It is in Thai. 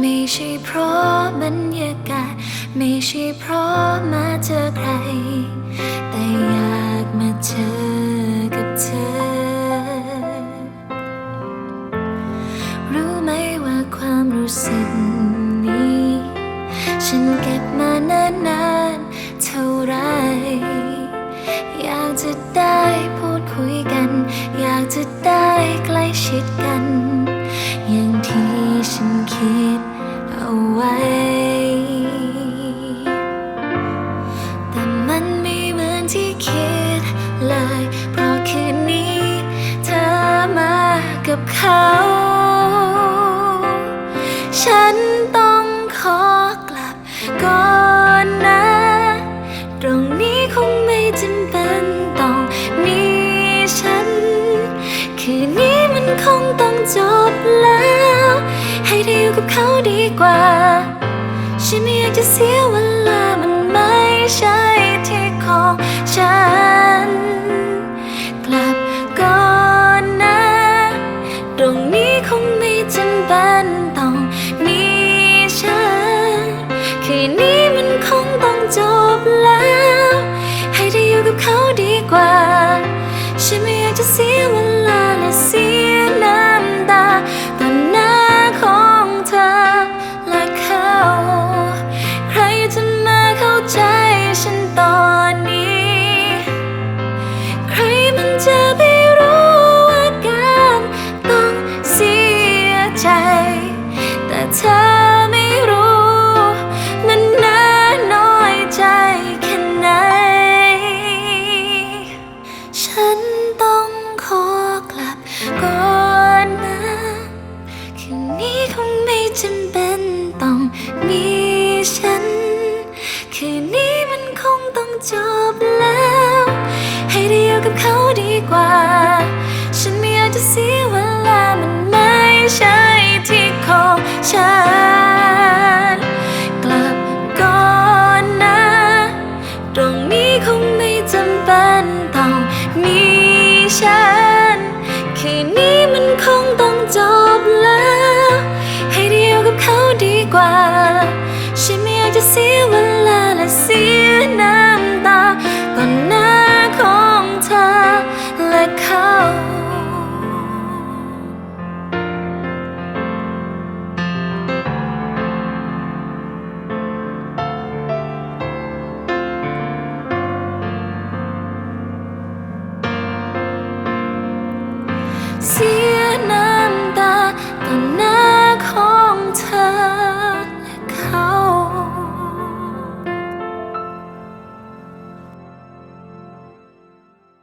ไม่ใช่เพราะบรรยากาศ ไม่ใช่เพราะมาเจอใคร แต่อยากมาเจอกับเธอ รู้ไหมว่าความรู้สึกนี้ ฉันเก็บมานานๆเท่าไร อยากจะได้ คืนนี้มันคงต้องจบแล้ว ให้ได้อยู่กับเขาดีกว่า ฉันไม่อยากจะเสียเวลา มันไม่ใช่ที่ของฉัน กลับก่อนนะ ตรงนี้คงไม่จำเป็นต้องมีฉัน คืนนี้มันคงต้องจบแล้ว ให้ได้อยู่กับเขาดีกว่า ฉันไม่อยากจะเสียเวลาและเสีย จำเป็นต้องมีฉัน คืนนี้มันคงต้องจบแล้ว ให้ได้อยู่กับเขาดีกว่า ฉันไม่อยากจะเสียเวลามันไม่ใช่ที่ของฉัน กลับก่อนนะ ตรงนี้ Se